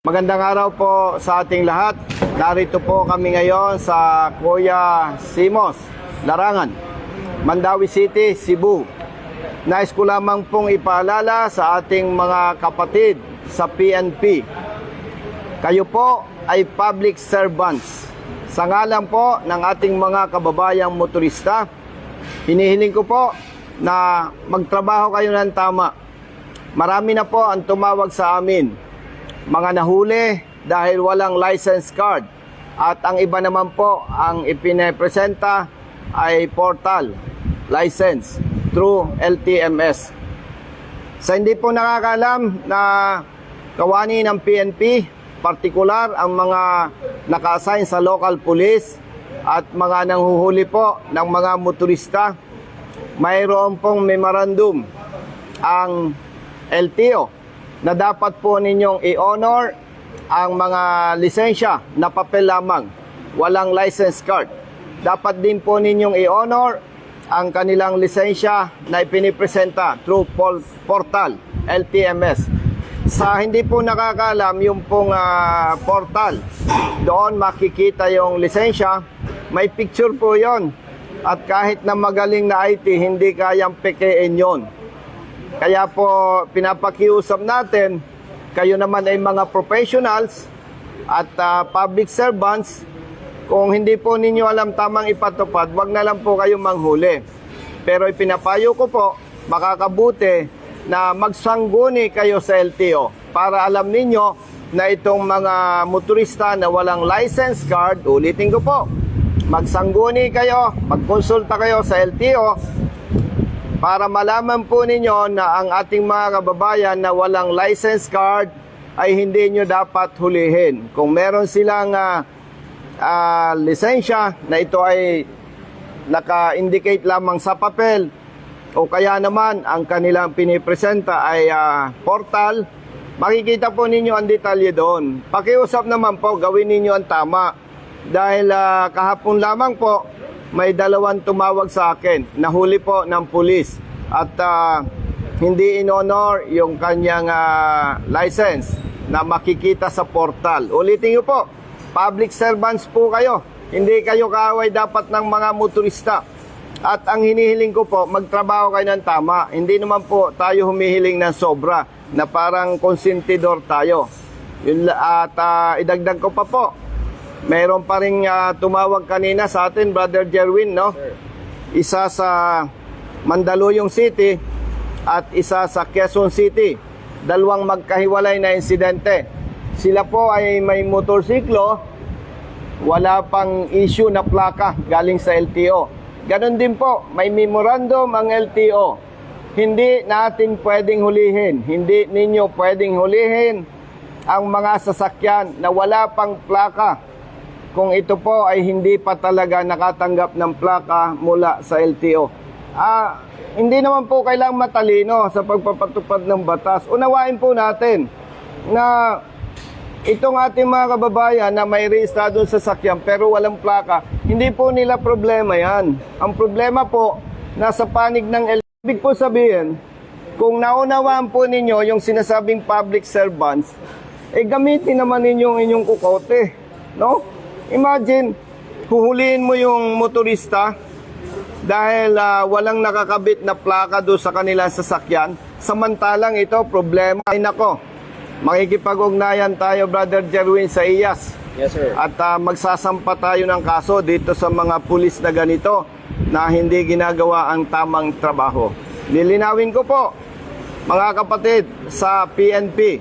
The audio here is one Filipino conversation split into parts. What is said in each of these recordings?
Magandang araw po sa ating lahat. Narito po kami ngayon sa Kuya Simos, Larangan, Mandawi City, Cebu. Nais ko lamang pong ipaalala sa ating mga kapatid sa PNP. Kayo po ay public servants. Sa ngalan po ng ating mga kababayang motorista, hinihiling ko po na magtrabaho kayo ng tama. Marami na po ang tumawag sa amin mga nahuli dahil walang license card. At ang iba naman po, ang ipinapresenta ay portal license through LTMS. Sa hindi po nakakalam na kawani ng PNP, partikular ang mga naka-assign sa local police at mga nanghuhuli po ng mga motorista, mayroon pong memorandum ang LTO na dapat po ninyong i-honor ang mga lisensya na papel lamang, walang license card. Dapat din po ninyong i-honor ang kanilang lisensya na ipinipresenta through portal, LTMS. Sa hindi po nakakalam, yung pong ah, portal, doon makikita yung lisensya, may picture po yon. At kahit na magaling na IT, hindi kayang pekein yon. Kaya po pinapakiusap natin, kayo naman ay mga professionals at ah, public servants. Kung hindi po ninyo alam tamang ipatupad, wag na lang po kayong manghuli. Pero ipinapayo ko po, makakabuti na magsangguni kayo sa LTO para alam ninyo na itong mga motorista na walang license card, ulitin ko po, magsangguni kayo, magkonsulta kayo sa LTO para malaman po ninyo na ang ating mga kababayan na walang license card ay hindi nyo dapat hulihin. Kung meron silang ah, ah, lisensya na ito ay naka-indicate lamang sa papel o kaya naman ang kanilang pinipresenta ay ah, portal, makikita po ninyo ang detalye doon. Pakiusap naman po, gawin ninyo ang tama. Dahil ah, kahapon lamang po, may dalawang tumawag sa akin. Nahuli po ng pulis. At ah, hindi in-honor yung kanyang ah, license na makikita sa portal. Ulitin nyo po, public servants po kayo. Hindi kayo kaaway dapat ng mga motorista. At ang hinihiling ko po, magtrabaho kayo ng tama. Hindi naman po tayo humihiling ng sobra na parang konsentidor tayo. Yun, at ah, idagdag ko pa po, Meron pa rin ah, tumawag kanina sa atin, Brother Jerwin, no? Isa sa Mandaluyong City at isa sa Quezon City. Dalawang magkahiwalay na insidente. Sila po ay may motorsiklo, wala pang issue na plaka galing sa LTO. Ganon din po, may memorandum ang LTO. Hindi natin pwedeng hulihin, hindi ninyo pwedeng hulihin ang mga sasakyan na wala pang plaka kung ito po ay hindi pa talaga nakatanggap ng plaka mula sa LTO. Ah, hindi naman po kailangang matalino sa pagpapatupad ng batas. Unawain po natin na itong ating mga kababayan na may rehistrado sa sakyan pero walang plaka, hindi po nila problema yan. Ang problema po, nasa panig ng LTO. Ibig po sabihin, kung naunawaan po ninyo yung sinasabing public servants, eh gamitin naman ninyo ang inyong kukote. No? Imagine, huhulihin mo yung motorista dahil ah, walang nakakabit na plaka do sa kanilang sasakyan. Samantalang ito, problema. Ay nako, makikipag-ugnayan tayo, Brother Jerwin, sa IAS. Yes, sir. At ah, magsasampa tayo ng kaso dito sa mga pulis na ganito na hindi ginagawa ang tamang trabaho. Nilinawin ko po, mga kapatid, sa PNP,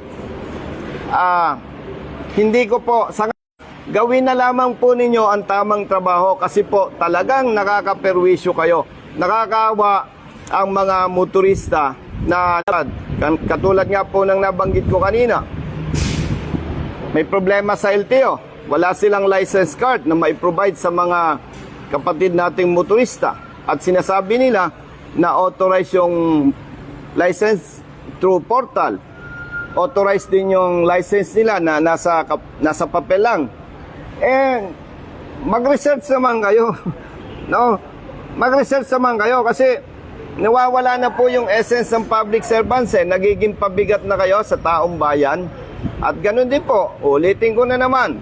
ah, hindi ko po, sa gawin na lamang po ninyo ang tamang trabaho kasi po talagang nakakaperwisyo kayo. Nakakawa ang mga motorista na katulad nga po ng nabanggit ko kanina. May problema sa LTO. Wala silang license card na mai-provide sa mga kapatid nating motorista. At sinasabi nila na authorized yung license through portal. Authorized din yung license nila na nasa, nasa papel lang. Eh, mag-research naman kayo. no? Mag-research naman kayo kasi nawawala na po yung essence ng public servants eh. Nagiging pabigat na kayo sa taong bayan. At ganun din po, ulitin ko na naman,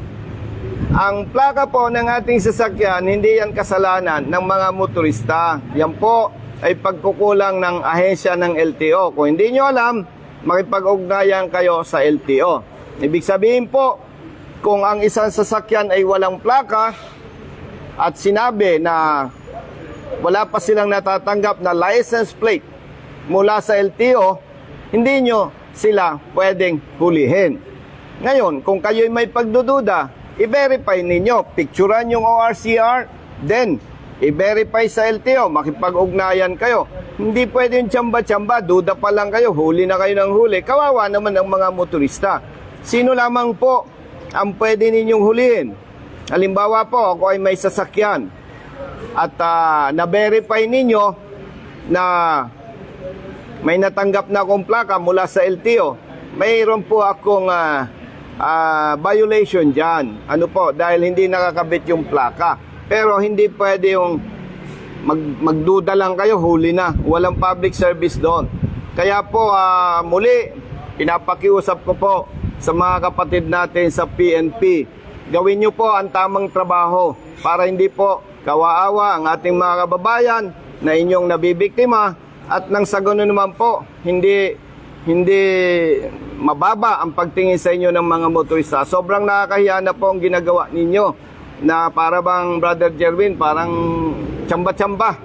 ang plaka po ng ating sasakyan, hindi yan kasalanan ng mga motorista. Yan po ay pagkukulang ng ahensya ng LTO. Kung hindi nyo alam, makipag-ugnayan kayo sa LTO. Ibig sabihin po, kung ang isang sasakyan ay walang plaka at sinabi na wala pa silang natatanggap na license plate mula sa LTO, hindi nyo sila pwedeng hulihin. Ngayon, kung kayo'y may pagdududa, i-verify ninyo, picturean yung ORCR, then i-verify sa LTO, makipag-ugnayan kayo. Hindi pwede yung tsamba-tsamba, duda pa lang kayo, huli na kayo ng huli. Kawawa naman ang mga motorista. Sino lamang po ang pwede ninyong hulihin? Halimbawa po, ako ay may sasakyan at ah, na-verify ninyo na may natanggap na akong plaka mula sa LTO, mayroon po akong ah, ah, violation dyan. Ano po, dahil hindi nakakabit yung plaka. Pero hindi pwede yung mag, magduda lang kayo, huli na. Walang public service doon. Kaya po, ah, muli, pinapakiusap ko po sa mga kapatid natin sa PNP. Gawin nyo po ang tamang trabaho para hindi po kawaawa ang ating mga kababayan na inyong nabibiktima at nang sa ganun naman po, hindi hindi mababa ang pagtingin sa inyo ng mga motorista. Sobrang nakakahiya na po ang ginagawa ninyo na para bang Brother Jerwin, parang tsamba-tsamba.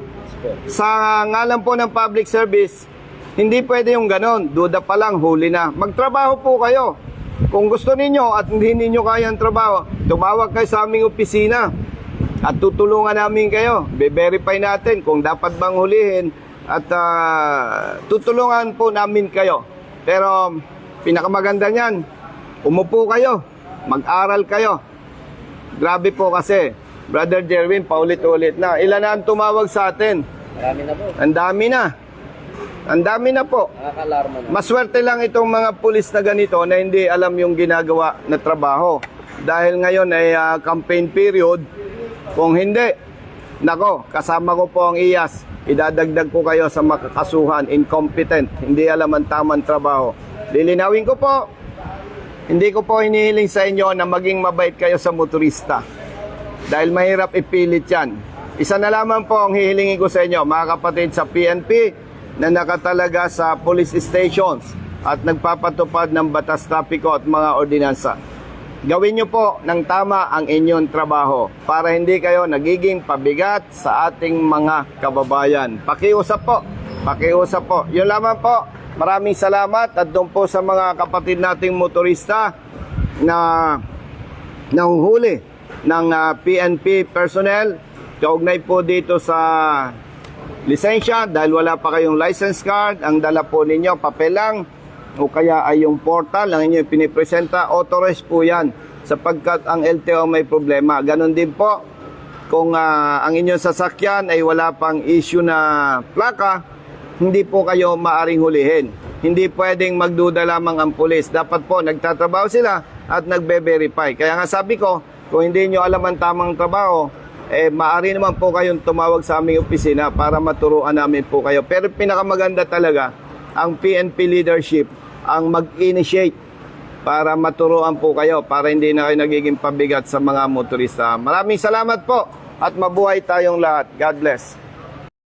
Sa ngalan po ng public service, hindi pwede yung ganon. Duda pa lang, huli na. Magtrabaho po kayo. Kung gusto ninyo at hindi ninyo kaya ang trabaho, tumawag kayo sa aming opisina at tutulungan namin kayo. Be-verify natin kung dapat bang hulihin at ah, tutulungan po namin kayo. Pero pinakamaganda niyan, umupo kayo, mag-aral kayo. Grabe po kasi, Brother Jerwin, paulit-ulit na. Ilan na ang tumawag sa atin? Marami na po. Ang dami na. Ang dami na po. Nakaka-alarma na. Maswerte lang itong mga pulis na ganito na hindi alam yung ginagawa na trabaho. Dahil ngayon ay ah, campaign period. Kung hindi, nako, kasama ko po ang IAS. Idadagdag ko kayo sa makakasuhan, incompetent, hindi alam ang tamang trabaho. Lilinawin ko po, hindi ko po hinihiling sa inyo na maging mabait kayo sa motorista. Dahil mahirap ipilit yan. Isa na lamang po ang hihilingin ko sa inyo, mga kapatid sa PNP na nakatalaga sa police stations at nagpapatupad ng batas trapiko at mga ordinansa. Gawin nyo po ng tama ang inyong trabaho para hindi kayo nagiging pabigat sa ating mga kababayan. Pakiusap po, pakiusap po. Yun lamang po. Maraming salamat at doon po sa mga kapatid nating motorista na nahuhuli ng ah, PNP personnel. Kaugnay po dito sa lisensya dahil wala pa kayong license card. Ang dala po ninyo, papel lang o kaya ay yung portal ang inyong pinipresenta, authorized po yan sapagkat ang LTO may problema. Ganon din po kung ah, ang inyong sasakyan ay wala pang issue na plaka, hindi po kayo maaring hulihin. Hindi pwedeng magduda lamang ang pulis. Dapat po nagtatrabaho sila at nagbe-verify. Kaya nga sabi ko, kung hindi nyo alam ang tamang trabaho, eh maaari naman po kayong tumawag sa aming opisina para maturuan namin po kayo. Pero pinakamaganda talaga, ang PNP leadership ang mag-initiate para maturuan po kayo para hindi na kayo nagiging pabigat sa mga motorista. Maraming salamat po at mabuhay tayong lahat. God bless.